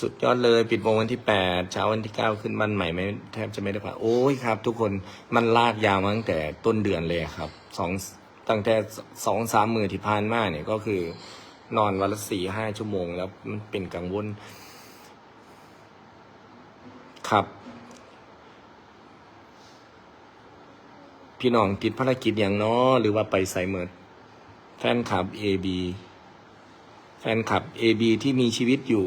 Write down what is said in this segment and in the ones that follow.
สุดยอดเลยปิดวงวันที่แปดเช้าวันที่เก้าขึ้นบ้านใหม่ไม่แทบจะไม่ได้ผ่าโอ้ยครับ ทุกคนมันลากยาวมาตั้งแต่ต้นเดือนเลยครับสองตั้งแต่สองสามมือที่ผ่านมาเนี่ยก็คือนอนวันละสี่ห้าชั่วโมงแล้วมันเป็นกังวล ครับ พี่น้องติดภารกิจอย่างน้อหรือว่าไปใส่เมิดแฟนคลับ AB ฟนคลับ AB ที่มีชีวิตอยู่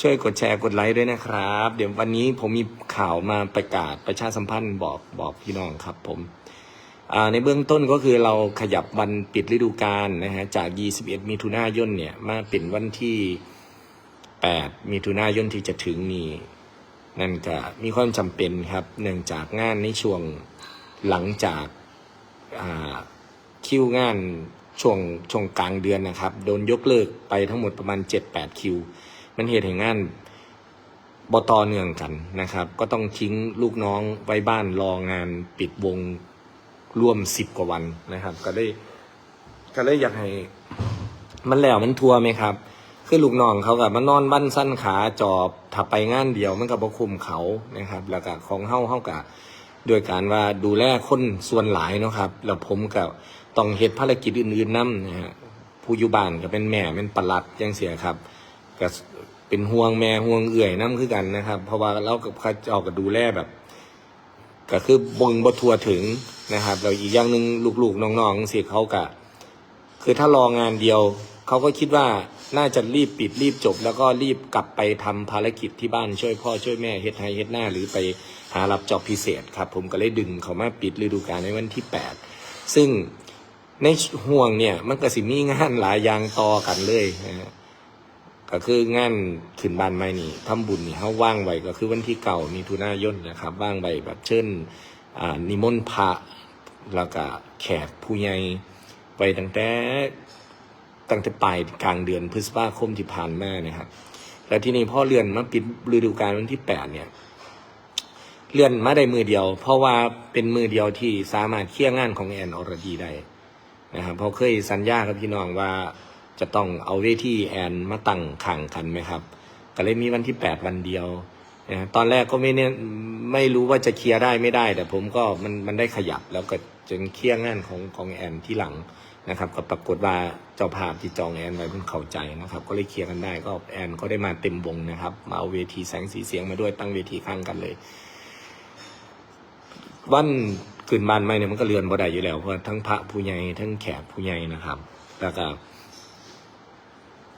ช่วยกดแชร์กดไลค์ด้วยนะครับ เดี๋ยววันนี้ผมมีข่าวมาประกาศประชาสัมพันธ์บอกบอกพี่น้องครับผมในเบื้องต้นก็คือเราขยับวันปิดฤดูกาลนะฮะจาก 21 มิถุนายนเนี่ยมาเป็นวันที่ 8 มิถุนายนที่จะถึงนี้ นั่นก็มีความจำเป็นครับ เนื่องจากงานในช่วงหลังจากคิวงาน ช่วงช่วงกลางเดือนนะครับ โดนยกเลิกไปทั้งหมดประมาณ 7-8 คิว มันเหตุแห่งงานบต่อเนื่องกันนะครับ ก็ต้องทิ้งลูกน้องไว้บ้านรองานปิดวงร่วมสิบกว่าวันนะครับ ก็ได้ก็เลยอยากให้มันแล้วมันทัวร์ไหมครับ คือลูกน้องเขากับมานอนบ้านสั้นขาจอบถ้าไปงานเดียวมันกับบคุมเขานะครับ แล้วก็ของเฮ้าเฮ้ากับโดยการว่าดูแลคนส่วนหลายนะครับ แล้วผมกับ ต้องเฮ็ดภารกิจอื่นๆนํนะฮะผู้อยู่บ้านก็เป็นแม่เป็นปลัดยังเสียครับก็เป็นห่วงแม่ห่วงเอื่อยน้คือกันนะครับ เพราะว่าเรากับเขาเจากับดูแลแบบ ก็คือบงบทัวถึงนะครับแล้วอีกอย่างหนึ่งลูกๆน้องๆเสิเขากะคือถ้ารองานเดียวเขาก็คิดว่าน่าจะรีบปิดรีบจบ แล้วก็รีบกลับไปทำภารกิจที่บ้านช่วยพ่อช่วยแม่เฮ็ดไฮเฮ็ดหน้าหรือไปหารับจอบพิเศษครับ ผมก็เลยดึงเขามาปิดฤดูกาลในวันที่ 8 ซึ่ง ในห่วงเนี่ย มันก็สิมีงานหลายอย่างต่อกันเลยนะฮะก็คืองานขึ้นบ้านใหม่นี่ทำบุญนี่เขาว่างไว้ก็คือวันที่เก่ามีทุนายนนะครับ ว่างไว้แบบเช่นอ่านิมนต์พระแล้วก็แขกผู้ใหญ่ไปตั้งแต่ตั้งแต่ปลายกลางเดือนพฤษภาคมที่ผ่านมานะครับ แล้วที่นี่พ่อเลื่อนมาปิดฤดูกาลวันที่แปดเนี่ยเลื่อนมาได้มือเดียว เพราะว่าเป็นมือเดียวที่สามารถเคลียร์งานของแอนอรดีได้ นะครับเพราะเคยสัญญากับพี่น้องว่าจะต้องเอาเวทีแอนมาตั้งขังกันไหมครับ ก็เลยมีวันที่แปดวันเดียวนะตอนแรกก็ไม่เนี่ยไม่รู้ว่าจะเคลียร์ได้ไม่ได้ แต่ผมก็มันมันได้ขยับแล้วก็จนเคลียร์งานของของแอนที่หลังนะครับก็ปรากฏว่าเจ้าภาพที่จองแอนไว้เพิ่งเข้าใจนะครับ ก็เลยเคลียร์กันได้ก็แอนก็ได้มาเต็มวงนะครับ มาเอาเวทีแสงสีเสียงมาด้วยตั้งเวทีข้างกันเลย วัน ขึ้นบ้านไม่เนี่ยมันก็เรือนบ่ได้อยู่แล้วเพราะทั้งพระผู้ใหญ่ทั้งแขกผู้ใหญ่นะครับ แล้วก็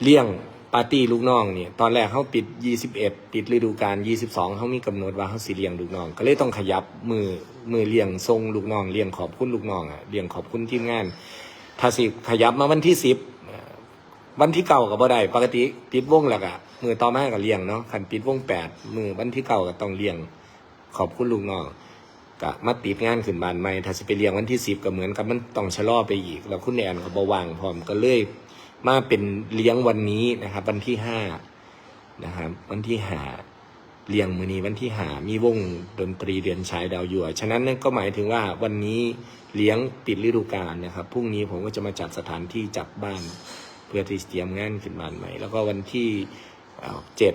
เลี้ยงปาร์ตี้ลูกน้องเนี่ยตอนแรกเขาปิด 21 ปิดฤดูกาล22เขามีกำหนดว่าเขาสิเลี้ยงลูกน้อง ก็เลยต้องขยับมือมือเลี้ยงทรงลูกน้องเลี้ยงขอบคุณลูกน้องอะเลี้ยงขอบคุณทีมงานถ้าสิขยับมาวันที่สิบวันที่เก่ากับบ่ได้ปกติปิดวงแล้วก็มือต่อมาก็เลี้ยงเนาะขันปิดวงแปดมือวันที่เก่าก็ต้องเลี้ยงขอบคุณลูกน้อง ก็มาติดงานขึ้นบ้านใหม่ถ้าสิไปเลี้ยงวันที่สิบก็เหมือนกับมันต้องชะลอไปอีก แล้วคุณแอนก็บวางพร้อมก็เลยมาเป็นเลี้ยงวันนี้นะครับ วันที่ห้านะครับวันที่หาเลี้ยงมือนี้วันที่หามีวงดนตรีเดือนชายดาวยั่วฉะนั้นนั่นก็หมายถึงว่าวันนี้เลี้ยงปิดฤดูกาลนะครับพรุ่งนี้ผมก็จะมาจัดสถานที่จับบ้าน เพื่อที่เตรียมงานขึ้นบ้านใหม่ แล้วก็วันที่เจ็ด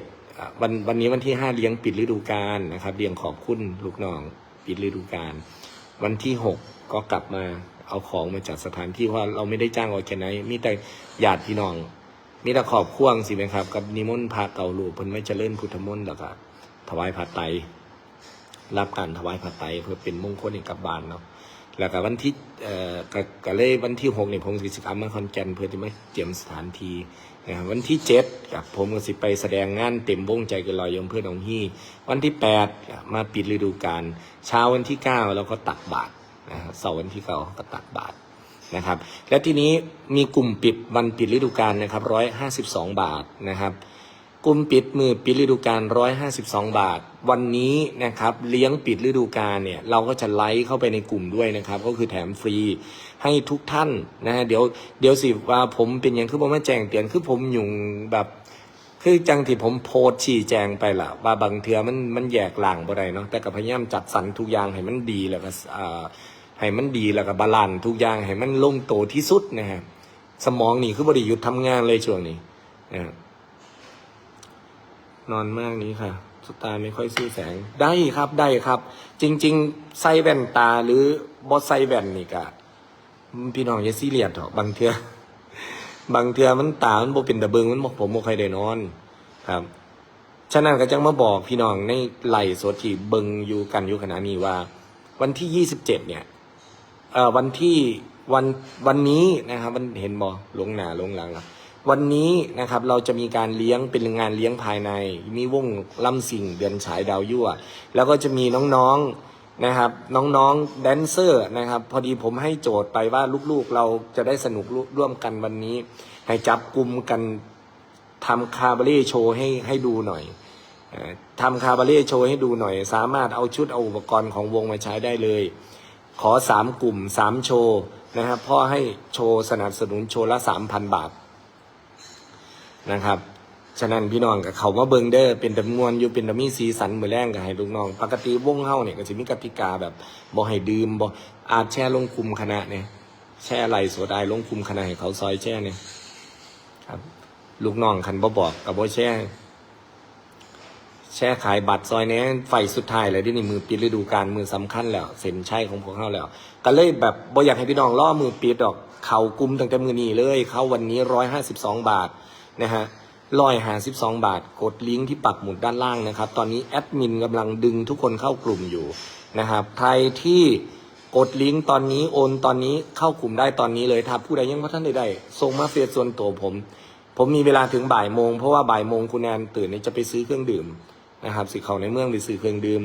วันวันนี้วันที่ห้าเลี้ยงปิดฤดูกาลนะครับเลี้ยงขอบคุณลูกน้อง ปิดฤดูกาลวันที่หกก็กลับมาเอาของมาจัดสถานที่ว่าเราไม่ได้จ้างออแกไนมีแต่ญาติพี่น้องมีแต่ขอบควงสิไหมครับ กับนิมนต์พระเก่าหลวงเพิ่นไม่เจริญพุทธมนต์แล้วก็ถวายผ้าไตรรับการถวายผ้าไตรเพื่อเป็นมงคลให้กับบ้านเนาะ แล้วก็วันที่เอ่อก็ก็เลยวันที่หกเนี่ยผมสิสิกรรมมาคอนแกนเพื่อที่มาเตรียมสถานที่นะครับวันที่เจ็ดกับผมก็สิไปแสดงงานเต็มวงใจเกันลอยยมเพื่อนองฮี่ วันที่แปดมาปิดฤดูกาลเช้าวันที่เก้าเราก็ตักบาตรนะครับเสาร์วันที่เก้าก็ตักบาตรนะครับ และทีนี้มีกลุ่มปิดวันปิดฤดูกาลนะครับร้อยห้าสิบสองบาทนะครับ กลุ่มปิดมือปิดฤดูกาลร้อยห้าสิบาท วันนี้นะครับเลี้ยงปิดฤดูกาลเนี่ยเราก็จะไลฟ์เข้าไปในกลุ่มด้วยนะครับ ก็คือแถมฟรีให้ทุกท่านนะฮะเดี๋ยวเดี๋ยวสิว่าผมเป็นอย่างคือผมมาแจ้งเตือนคือผมยุ่งแบบคือจังที่ผมโพสชี้แจงไปละว่าบางเทือมันมันแยกหลังบ่ได้เนาะแต่ก็พยายามจัดสรรทุกอย่างให้มันดีแล้วก็อ่าให้มันดีแล้วก็บาลานซ์ทุกอย่างให้มันลงโตที่สุดนะฮะสมองนี่คือบริยุทธ์ทำงานเลยช่วงนี้นะ นอนมากนี้ค่ะสุตาไม่ค่อยสู้แสงได้ครับได้ครับ จริง ๆ ใส่แว่นตาหรือบอใส่แว่นนี่กะพี่น้องอย่าซีเรียสเถอะบางเทือบางเทือมันตา มันบ่เป็นตะเบิงมันบอกผมบ่ใครได้นอน ครับ ฉะนั้นก็จังมาบอกพี่น้องในไหลฟ์สดที่เบิงอยู่กันอยู่ขณะนี้ว่า วันที่ยี่สิบเจ็ดเนี่ย เอ่อวันที่วันวันนี้นะครับ มันเห็นบอลงหนาลงหลังละ วันนี้นะครับเราจะมีการเลี้ยงเป็นงานเลี้ยงภายใน มีวงลำสิ่งเดือนฉายดาวยั่ว แล้วก็จะมีน้องๆนะครับ น้องๆแดนเซอร์นะครับ พอดีผมให้โจทย์ไปว่าลูกๆ เราจะได้สนุกร่วมกันวันนี้ ให้จับกลุ่มกันทำคาบาเล่โชว์ให้ให้ดูหน่อยทำคาบาเล่โชว์ให้ดูหน่อย สามารถเอาชุดเอาอุปกรณ์ของวงมาใช้ได้เลย ขอสามกลุ่มสามโชว์นะครับพ่อให้โชว์สนับสนุนโชว์ละสามพันบาท นะครับ ฉะนั้นพี่น้องกับเขามาเบิงเด้อเป็นจำนวนอยู่เป็นตมีสีสันมือแรงกับให้ลูกน้อง ปกติวงเฮาเนี่ยก็จะมีกติกาแบบบ่ให้ดื่มบ่อาจแช่ลงคุมคณะเนี่ยแช่ไหลโสดายลงคุมคณะให้เขาซอยแช่เนี่ยครับ ลูกน้องคันบ่บอกกับบ่แช่แช่ขายบัตรซอยแหนี้ไฟสุดท้ายเลยที่นี่มือปิดฤดูกาลมือสำคัญแล้วเซ็นใช่ของพวกเขาแล้ว ก็เลยแบบบ่อยากให้พี่น้องล่อมือปิดดอก เขากลุ่มตั้งแต่มือนี้เลย เขาวันนี้ร้อยห้าสิบสองบาท นะฮะร้อยหาสิบสองบาท กดลิงก์ที่ปักหมุดด้านล่างนะครับ ตอนนี้แอดมินกำลังดึงทุกคนเข้ากลุ่มอยู่นะครับ ใครที่กดลิงก์ตอนนี้โอนตอนนี้เข้ากลุ่มได้ตอนนี้เลยถ้าผู้ใดยังไม่ท่านใดได้ส่งมาเฟซส่วนตัวผม ผมมีเวลาถึงบ่ายโมงเพราะว่าบ่ายโมงคุณแอนตื่นจะไปซื้อเครื่องดื่มนะครับสิเขาในเมืองไปซื้อเครื่องดื่ม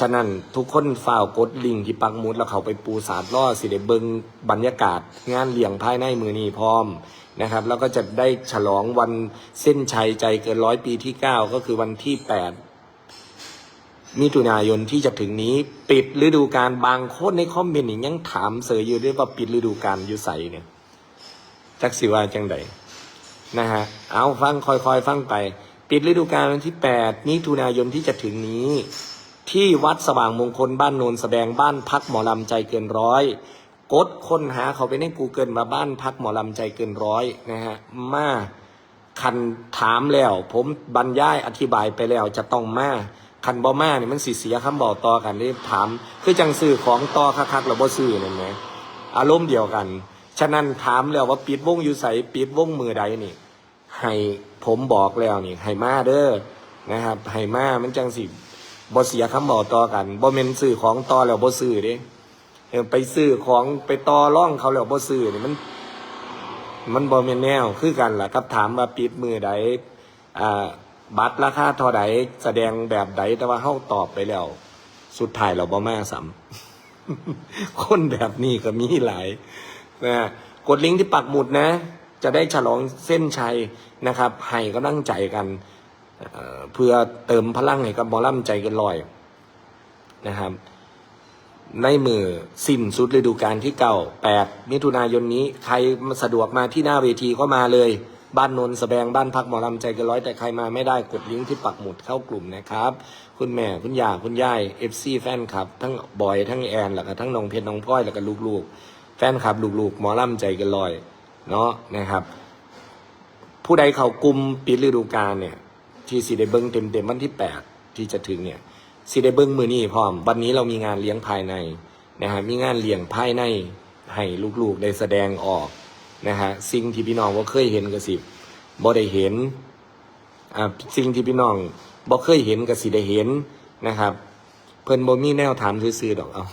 ฉะนั้นทุกคนฝ่าวกดลิงก์ที่ปักหมุดแล้วเขาไปปูสาดล่อสิเดเบิงบรรยากาศ งานเลี้ยงภายในมือนี้พร้อม นะครับ แล้วก็จะได้ฉลองวันเส้นชัยใจเกินร้อยปีที่เก้าก็คือวันที่แปดมิถุนายนที่จะถึงนี้ ปิดฤดูกาลบางคนในคอมเมนต์ยังถามเสยอยู่ด้วยว่าปิดฤดูกาลอยู่ใสเนี่ยจักสิว่าจังใดนะฮะเอาฟังคอยๆ ฟังไป ปิดฤดูกาลวันที่ 8 มิถุนายนที่จะถึงนี้ ที่วัดสว่างมงคลบ้านโนนแสดงบ้านพักหมอลำใจเกินร้อย กดค้นหาเขาไปใน Google มาบ้านพักหมอลำใจเกินร้อยนะฮะมาคันถามแล้ว ผมบรรยายอธิบายไปแล้วจะต้องมาคันบอมาเนี่ยมันสิเสียคำบอกต่อกันที่ถาม คือจังสื่อของต่อคักๆหรือบ่สื่อนั่นไหมอารมณ์เดียวกัน ฉะนั้นถามแล้วว่าปิดวงอยู่ใสปิดวงมือใดนี่ ให้ผมบอกแล้วนี่ให้มาเด้อนะครับให้มามันจังสิบ่เสียคำบอกต่อกันบ่เมนซื้อของต่อแล้วบ่ซื้อเด้ ไปซื้อของไปต่อร่องเขาแล้วบ่ซื้อนี่มัน มันบ่แม่นแนวคือกันล่ะครับถามว่าปิดมือใดอ่าบัตรราคาเท่าใดแสดงแบบใดแต่ว่าเฮาตอบไปแล้ว สุดท้ายเราบ่มาซ้ำคนแบบนี้ก็มีหลายนะกดลิงก์ที่ปักหมุดนะ จะได้ฉลองเส้นชัยนะครับให้กำลังใจกันเเพื่อเติมพลังให้กับหมอลำใจกันลอยนะครับ ในมือสิ้นสุดฤดูกาลที่เก้าแปดมิถุนายนนี้ใครสะดวกมาที่หน้าเวทีก็มาเลย บ้านนนท์แสดงบ้านพักหมอลำใจกันร้อยแต่ใครมาไม่ได้กดลิงก์ที่ปักหมุดเข้ากลุ่มนะครับ คุณแม่คุณยาคุณยายเอฟซีแฟนคลับ ทั้งบอยทั้งแอนแล้วก็ทั้งน้องเพชรน้องพลอยแล้วก็ลูกๆ แฟนคลับลูกๆหมอลำใจกันลอยเนาะนะครับ ผู้ใดเขากลุ่มปิดฤดูกาลเนี่ยที่สีได้เบิ้งเต็มเต็มๆวันที่แปดที่จะถึงเนี่ย สีได้เบิ้งมือนี่พร้อม วันนี้เรามีงานเลี้ยงภายในนะฮะมีงานเลี้ยงภายในให้ลูกๆได้แสดงออกนะฮะสิ่งที่พี่น้องว่าเคยเห็นก็สิบ่ได้เห็นอ่าสิ่งที่พี่น้องบ่เคยเห็นก็สิได้เห็นนะครับ เพิ่นบ่มีแนวถามซื่อๆดอกเอา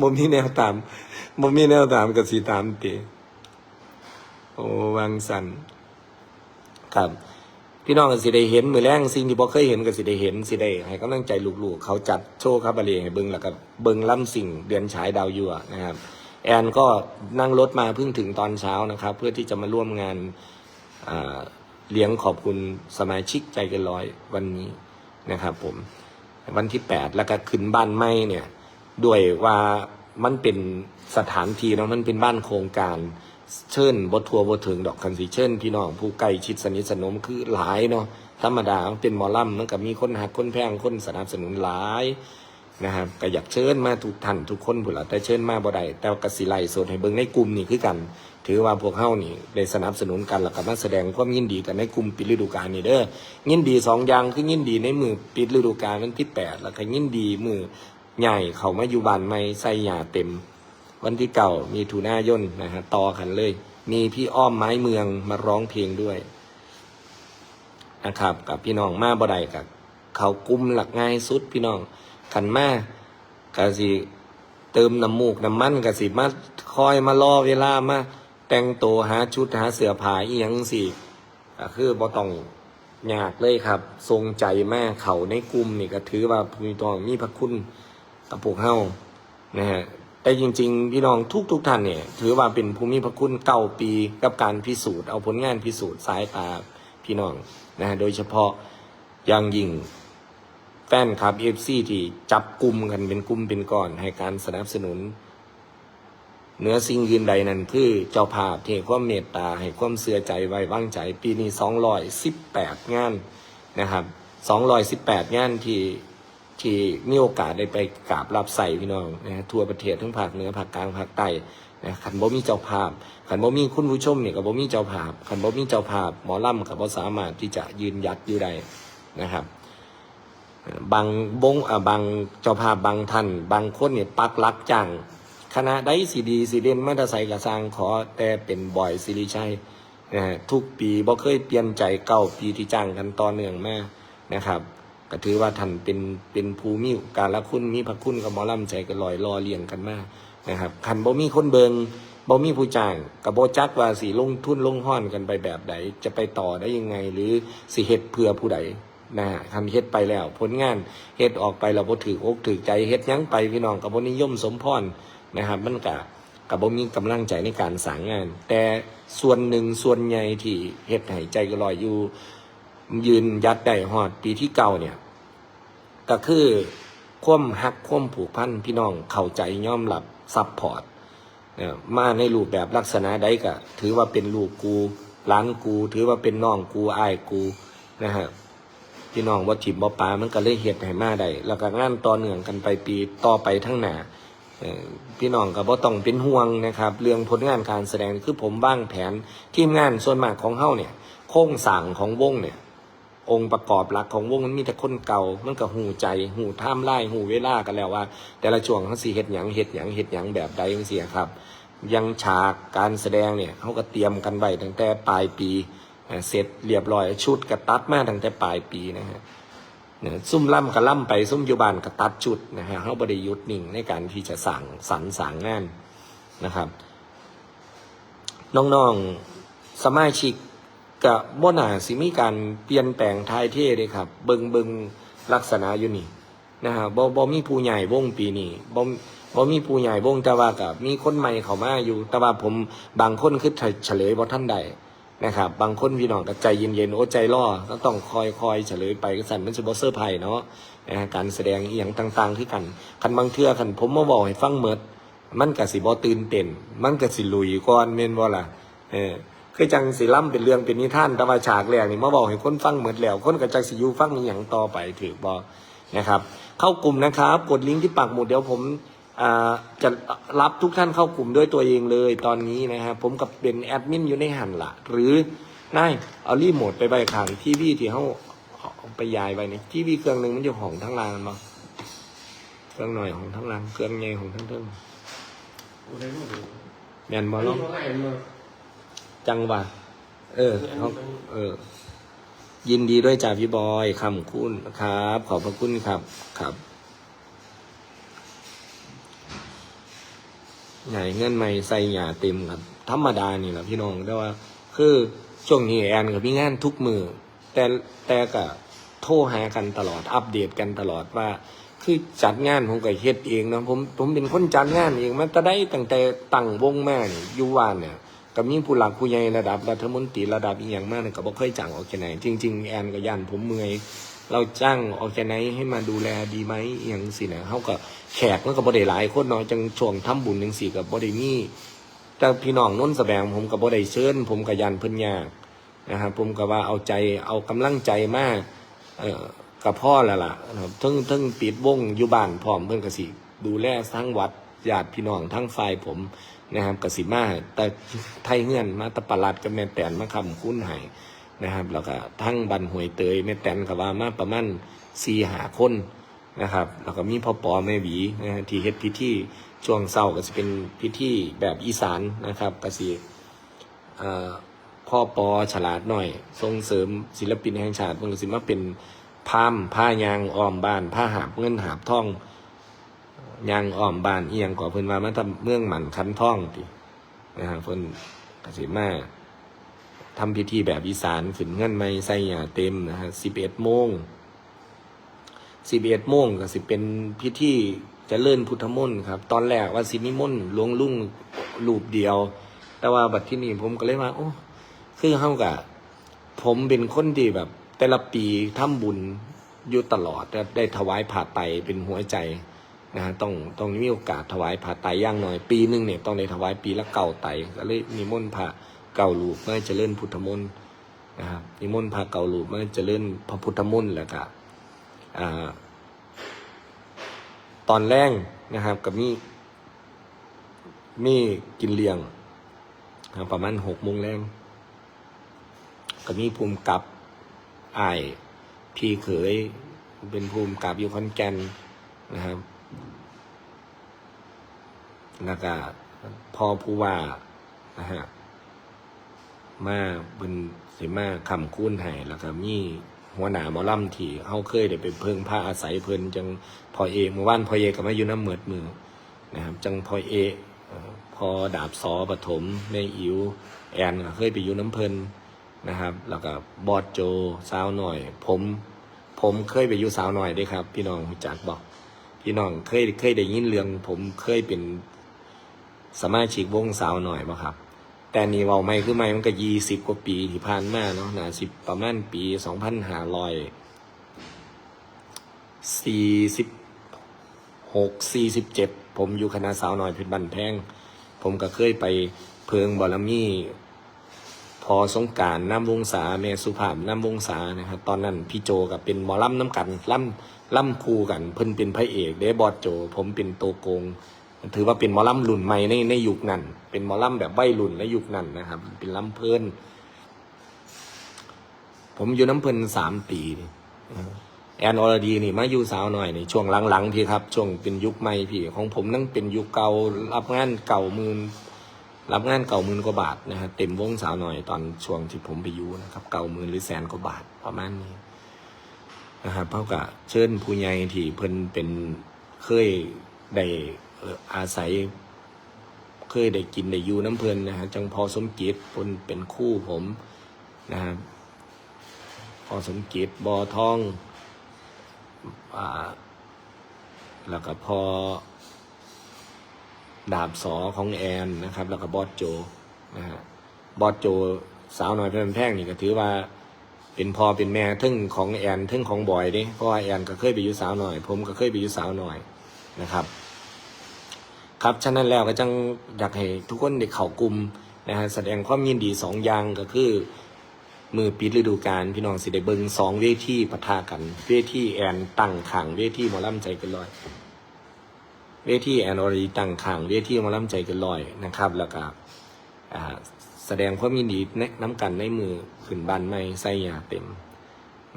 บ่มีแนวตามบ่มีแนวตามก็สิตามติโอ้วางสันครับ พี่น้องก็สิได้เห็นมือแรงสิ่งที่บ่เคยเห็นก็สิได้เห็นสิได้ให้กำลังใจลูกๆ เขาจัดโชว์คาบาเร่ให้เบิ่งแล้วก็เบิ่งล่ำสิ่งเดือนฉายดาวยั่วนะครับ แอนก็นั่งรถมาเพิ่งถึงตอนเช้านะครับ เพื่อที่จะมาร่วมงานเลี้ยงขอบคุณสมาชิกใจเกันร้อยวันนี้นะครับ ผมวันที่แปดแล้วก็ขึ้นบ้านไม้เนี่ยด้วยว่ามันเป็นสถานที่เนาะมันเป็นบ้านโครงการ เชิญบททัวร์บทถึงดอกคันสีเชิญพี่น้องผู้ใกล้ชิดสนิทสนมคือหลายเนาะธรรมดาเป็นหมอลำมันก็มีคนหักคนแพงคนสนับสนุนหลายนะครับก็อยากเชิญมาทุกท่านทุกคนพุ่นละแต่เชิญมาบ่ได้แต่กสิไลฟ์สดให้เบิ่งในกลุ่มนี่คือกัน ถือว่าพวกเฮานี่ได้สนับสนุนกันแล้วก็มาแสดงความยินดีกันในกลุ่มปิดฤดูกาลนี่เด้อยินดีสองอย่างคือยินดีในมือปิดฤดูกาลวันที่แปดแล้วก็ยินดีมือใหญ่เขามาอยู่บ้านใหม่ใส่หยาเต็ม วันที่เก่ามีทูน่าย่นนะฮะต่อกันเลย มีพี่อ้อมไม้เมืองมาร้องเพลงด้วยนะครับ กับพี่น้องมาบ่ได้กับเขากลุ่มหลักง่ายสุดพี่น้องขันมากะสิเติมน้ำมูกน้ำมันกะสิมาคอยมารอเวลามาแต่งตัวหาชุดหาเสื้อผ้าอีหยังสิก็คือบ่ต้องยากเลยครับ ทรงใจแม่เขาในกลุ่มนี่ก็ถือว่ามีตัวมีพระคุณกับพวกเฮานะฮะ แต่จริง ๆ พี่น้องทุกๆท่านเนี่ย ถือว่าเป็นภูมิพระคุณเก้าปีกับการพิสูจน์เอาผลงานพิสูจน์สายตาพี่น้องนะฮะโดยเฉพาะอย่างยิ่งแฟนคลับเอฟซีที่จับกลุ่มกันเป็นกลุ่มเป็นก้อนให้การสนับสนุนเหนือสิ่งอื่นใดนั้นคือเจ้าภาพที่ความเมตตาให้ความเสื่อใจไว้วางใจ ปีนี้สองร้อยสิบแปดงานนะครับสองร้อยสิบแปดงานที่ ที่มีโอกาสได้ไปกราบรับใส่พี่น้องนะฮะทั่วประเทศทั้งภาคเหนือภาคกลางภาคใต้นะขันบ่มีเจ้าภาพขันบ่มีคุณผู้ชมเนี่ยกับบ่มีเจ้าภาพขันบ่มีเจ้าภาพ หมอลำกับบ่สามารถที่จะยืนยัดอยู่ได้นะครับบางบงอ่าบางเจ้าภาพบางท่านบางคนเนี่ยปักลักจ้างคณะได้สีดีสีเด่นมาตรไซกระสร้างขอแต่เป็นบ่อยสิริชัยนะฮะทุกปีบ่เคยเปลี่ยนใจเก้าปีที่จ้างกันต่อเนื่องมานะครับ ก็ถือว่าท่านเป็นเป็นภูมิการละคุณมีพระคุณกับหมอลำใจกันลอยรอเลียงกันมากนะครับคันบ่มีคนเบิงบ่มีผู้จ้างกับโบจักว่าสิลงทุนลงห้อนกันไปแบบใดจะไปต่อได้ยังไง หรือสิเฮ็ดเพื่อผู้ใดนะฮะคันเฮ็ดไปแล้ว ผลงานเฮ็ดออกไปแล้วบ่ถืออกถือใจเฮ็ดยั้งไปพี่น้องกับบ่นิยมสมพรนะครับมันก็กับบ่มีกำลังใจในการสางงาน แต่ส่วนหนึ่งส่วนใหญ่ที่เฮ็ดให้ใจก็ลอยอยู่ ยืนยัดได้ฮอดปีที่เก่าเนี่ย ก็คือความหักความผูกพันพี่น้องเข้าใจย่อมรับซับพอร์ตเนี่ยมาในรูปแบบลักษณะใดก็ถือว่าเป็นลูกกูหลานกู ถือว่าเป็นน้องกูอ้ายกูนะฮะพี่น้องว่าถิ่มบ่ปลามันก็เลยเฮ็ดให้มาได้แล้วก็งานต่อเนื่องกันไปปีต่อไปทั้งหนาพี่น้องก็บ่ต้องเป็นห่วงนะครับ เรื่องผลงานการแสดงคือผมบ้างแผนทีมงานส่วนมากของเฮาเนี่ย โครงสร้างของวงเนี่ย องค์ประกอบหลักของวงมันมีแต่คนเก่า มันก็หูใจหูท่ามไล่หูเวลากันแล้วว่า แต่ละช่วงเขาสีเห็ดหยังเห็ดหยังเห็ดหยังแบบใดจังซี่ครับ ยังฉากการแสดงเนี่ยเขาก็เตรียมกันไว้ตั้งแต่ปลายปีเสร็จเรียบร้อยชุดกระตัดมาตั้งแต่ปลายปีนะฮะเนี่ยซุ่มล่ำกับล่ำไปซุ่มอยูบานกระตัดชุดนะฮะเขาบริยุทธ์นิ่งในการที่จะสั่งสรรสางงานนะครับ น้องๆสมาชิก กับบ่นาสิมีการเปลี่ยนแปลงทายเท่เลยครับ เบิงเบิงลักษณะอยู่นี่นะฮะบ่บ่มีผู้ใหญ่วงปีนี้บ่บ่มีผู้ใหญ่วงแต่ว่ากับมีคนใหม่เข้ามาอยู่ แต่ว่าผมบางคนคือเฉลยบ่ท่านใดนะครับ บางคนพี่น้องก็ใจเย็นๆโอ้ใจรอก็ต้องคอยคอยเฉลยไปก็สั่นมันสิบ่เซอร์ไพรส์เนาะนะฮะการแสดงอีหยังต่างๆที่กันคันบางเทื่อคันผมมาบอกให้ฟังเมิดมันก็สิบ่ตื่นเต้นมันก็สิลุยก่อนแม่นบ่ล่ะเออ คือจังสิล่ำเป็นเรื่องเป็นนิทานแต่ว่าฉากแรกนี่มาบอกให้คนฟังเหมือนแล้วคนกับจังสิอยูฟังอหย่างต่อไปถือบอนะครับ เข้ากลุ่มนะครับ กดลิงก์ที่ปักหมุดเดี๋ยวผมอ่าจะรับทุกท่านเข้ากลุ่มด้วยตัวเองเลยตอนนี้นะครับผมกับเป็นแอดมินอยู่ในหันละหรือนายเอารีโมทไปใบขางทีวีที่เขาเอาไปย้ายไปนี่ทีวีเครื่องหนึ่งมันอยู่ของทั้งรางมาเครื่องหน่อยของทั้งรางเครื่องใหญ่ของทั้งเทิงกูได้รู้ดูแมนบอลรู้ จังหวะเออเขาเออ ยินดีด้วยจ่าพี่บอยคำคุณครับ ขอบพระคุณครับ ครับใหญ่เงินไม่ใส่หยาเต็มครับ ธรรมดานี่แหละพี่น้องแต่ว่า คือช่วงนี้แอนกับพี่งานทุกมือแต่แต่ก็โทรหากันตลอด อัปเดตกันตลอดว่า คือจัดงานผมก็เฮ็ดเองเนาะผมผมเป็นคนจัดงานเองมันจะได้ตั้งแต่ตั้งวงแม่นี่อยู่ว่านเนี่ย ก็มีผู้หลักผู้ใหญ่ระดับรัฐมนตรีระดับอีกอย่างมากเนี่ยก็บ่เคยจ้างออกแค่ไหนจริง ๆ แอนก็ย่านผมเมื่อยเราจ้างออกแค่ไหนให้มาดูแลดีไหมอย่างสินะเขาก็แขกมันก็บ่ได้หลายคนเนาะจังช่วงทำบุญจังสี่ก็บ่ได้มีแต่พี่น้องน้นแสดงผมก็บ่ได้เชิญผมก็ยันเพิ่นยากนะครับผมก็ว่าเอาใจเอากำลังใจมากเอ่อกับพ่อแล้วล่ะนะครับทั้งทั้งปิดวงอยู่บ้านพร้อมเพื่อนกสิดูแลทั้งวัดญาติพี่น้องทั้งฝ่ายผม นะครับกสิมาแต่ไทยเงื่อนมาตะปาลัดกับแม่แตนมาคำคุ้นให้นะครับแล้วก็ทั้งบันหวยเตยแม่แตนกับว่ามาประมาณสี่หาคนนะครับแล้วก็มีพ่อปอแม่หวีนะฮะที่เฮ็ดพิธีช่วงเศร้าก็จะเป็นพิธีแบบอีสานนะครับกสิพ่อปอฉลาดหน่อย ส่งเสริมศิลปินแห่งชาติเพิ่งสิมาเป็นพามผ้ายางอ้อมบ้านผ้าหาบเงินหาบท่อง ยางอ้อมบานเอียงก่อเพิ่นว่ามาทำเมืองหมันคันท่องตินะครับเพิ่นกสิมาทำพิธีแบบอีสานขึ้นเงินไม่ใส่หยาเต็มนะฮะสิบเอ็ดโมงสิบเอ็ดโมงก็สิเป็นพิธีจะเลื่อนพุทธมนต์ครับ ตอนแรกว่าสินิมนต์หลวงลุงรูปเดียว แต่ว่าบัดที่นี่ผมก็เลยว่าโอ้คือเฮากะผมเป็นคนที่แบบ แต่ละปีทำบุญอยู่ตลอดได้ถวายผ่าไตเป็นหัวใจ นะฮะต้องต้องมีโอกาสถวายผ่าไตย่างหน้อย ปีหนึ่งเนี่ยต้องได้ถวายปีละเก่าไตก็เลยนิมนต์พระเก่าลูกเมื่อเจริญพุทธมนต์นะครับนิมนต์พระเก่าลูกเมื่อเจริญพระพุทธมนต์แล้วก็อ่าตอนแรกนะครับกับมีมีกินเลี้ยงประมาณหกโมงแรงก็มีภูมิกับไอพี่เขยเป็นภูมิกับอยู่ขอนแก่นนะครับ แล้วก็พ่อผู้ว่านะฮะมาเป็นสิมาคำคุ้นให้แล้วก็มีหัวหน้าหมอล่ำที่เขาเคยได้ไปเพิ่งผ้าอาศัยเพิ่นจังพอเอเมื่อวานพอเอกก็มาอยู่น้ำเหมือดมือนะครับจังพอเอพอดาบสอปฐมในอิ๋วแอนก็เคยไปอยู่น้ำเพลินนะครับ แล้วก็บอดโจสาวหน่อย ผม ผมเคยไปอยู่สาวหน่อยด้วยครับ พี่น้องจักบอก พี่น้องเคยเคยได้ยินเรื่อง ผมเคยเป็น สมาชิกวงสาวหน่อยบ่ครับ แต่นี่เว้าไม่คือไม่มันก็ยี่สิบกว่าปีที่ผ่านมาเนาะนะสิบประมาณปีสองพันห้าร้อยสี่สิบหกสี่สิบเจ็ดผมอยู่คณะสาวหน่อยเพชรบันแพงผมก็เคยไปเพิงบารมีพอสงการน้ำวงศาแม่สุภาพน้ำวงศานะครับตอนนั้นพี่โจกับเป็นหมอล่ำน้ำกันล่ำล่ำคู่กันเพิ่นเป็นพระเอกเดบอดโจ ผมเป็นโตโกง ถือว่าเป็นมอล่ำรุ่นใหม่ในในยุคนั้น เป็นมอล่ำแบบวัยรุ่นในยุคนั้นนะครับ เป็นล่ำเพลินผมอยู่น้ำเพลินสามปีแอนอรดีนี่มาอยู่สาวหน่อยในช่วงหลังๆพี่ครับ ช่วงเป็นยุคใหม่พี่ ของผมนั่งเป็นยุคเก่ารับงานเก่ามืนรับงานเก่ามืนกว่าบาทนะฮะเต็มวงสาวหน่อยตอนช่วงที่ผมไปอยู่นะครับเก่ามืนหรือแสนกว่าบาทประมาณนี้นะครับเท่ากับเชิญผู้ใหญ่ที่เพิ่นเป็นเคย ได้อาศัย เคยได้กินได้อยู่น้ำเพลินนะฮะจังพอสมจิตเพิ่นเป็นคู่ผมนะครับพอสมจิตบอทองอ่าแล้วก็พอดาบสอของแอนนะครับ แล้วก็บอสโจนะฮะบอสโจสาวหน่อยเพื่อนแพงนี่ก็ถือว่าเป็นพ่อเป็นแม่ทึ่งของแอนทึ่งของบอยเด้เพราะว่าแอนก็เคยไปอยู่สาวหน่อย ผมก็เคยไปอยู่สาวหน่อย นะครับ ครับฉะนั้นแล้วก็จังอยากให้ทุกคนได้เข้ากลุ่มนะฮะแสดงความยินดีสองอย่างก็คือมือปิดฤดูกาลพี่น้องสิได้เบิงสองเวทีปะทะกัน เวทีแอนตั้งขังเวทีมอลำใจกันลอยเวทีแอนอรีตั้งขังเวทีมอลำใจกันลอยนะครับ แล้วก็อ่าแสดงความยินดีในน้ำกันในมือขึ้นบานไม่ใส่ยาเต็ม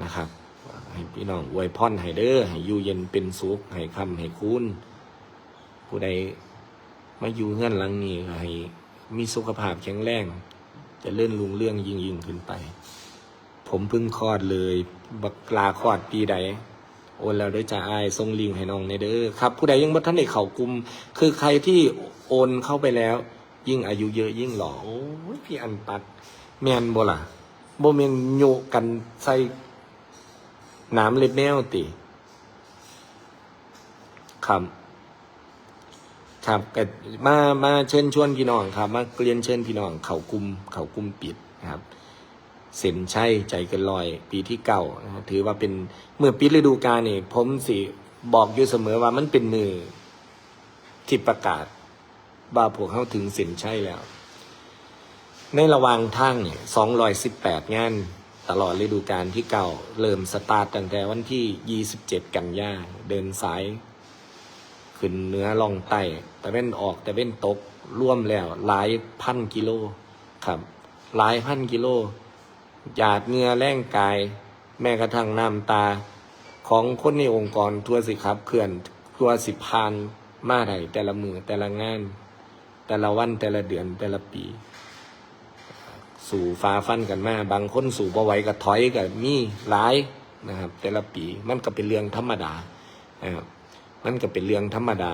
นะครับ ให้พี่น้องอวยพรให้เด้อให้อยู่เย็นเป็นสุขให้คำให้คุณผู้ใดมาอยู่เฮือนหลังนี้ให้มีสุขภาพแข็งแรงจะเลื่อนลุงเรื่องยิ่งยิ่งขึ้นไป ผมเพิ่งคลอดเลยบักลาคลอดปีใดโอนแล้วด้อจ้าอ้ายส่งลิงให้น้องในเด้อครับผู้ใดยังบ่ทันได้เข้ากลุ่มคือใครที่โอนเข้าไปแล้ว ยิ่งอายุเยอะยิ่งหล่อโอ้ยพี่อันปัดแมนบ่ล่ะบ่แมนโยกกันใส่ น้ำเล็บแมวติครับครับก็มามาเชิญชวนพี่น้องครับ มาเรียนเชิญพี่น้อง เขากุมเขากุมปิดนะครับ เส้นชัยใจกันลอย ปีที่เก่านะถือว่าเป็นเมื่อปิดฤดูกาลนี่ผมสิบอกอยู่เสมอว่ามันเป็นมือที่ประกาศว่าพวกเขาถึงเส้นชัยแล้ว ในระหว่างทางเนี่ยสองรอยสิบแปดงาน ตลอดฤดูกาลที่เก่าเริ่มสตาร์ตตั้งแต่วันที่ 27 กันยาเดินสาย ขึ้นเนื้อล่องใต้แต่เว้นออกแต่เว้นตกร่วมแล้วหลายพันกิโลครับหลายพันกิโลหยาดเหงื่อแรงกาย แม้กระทั่งน้ำตา ของคนในองค์กรทั่วสิครับเคลื่อนทั่วสิพานมาได้แต่ละมือแต่ละงาน แต่ละวันแต่ละเดือนแต่ละปี สู่ฟ้าฟันกันมา บางคนสู่บ่ไหวก็ถอยกับมีหลายนะครับ แต่ละปีมันก็เป็นเรื่องธรรมดานะครับมันก็เป็นเรื่องธรรมดา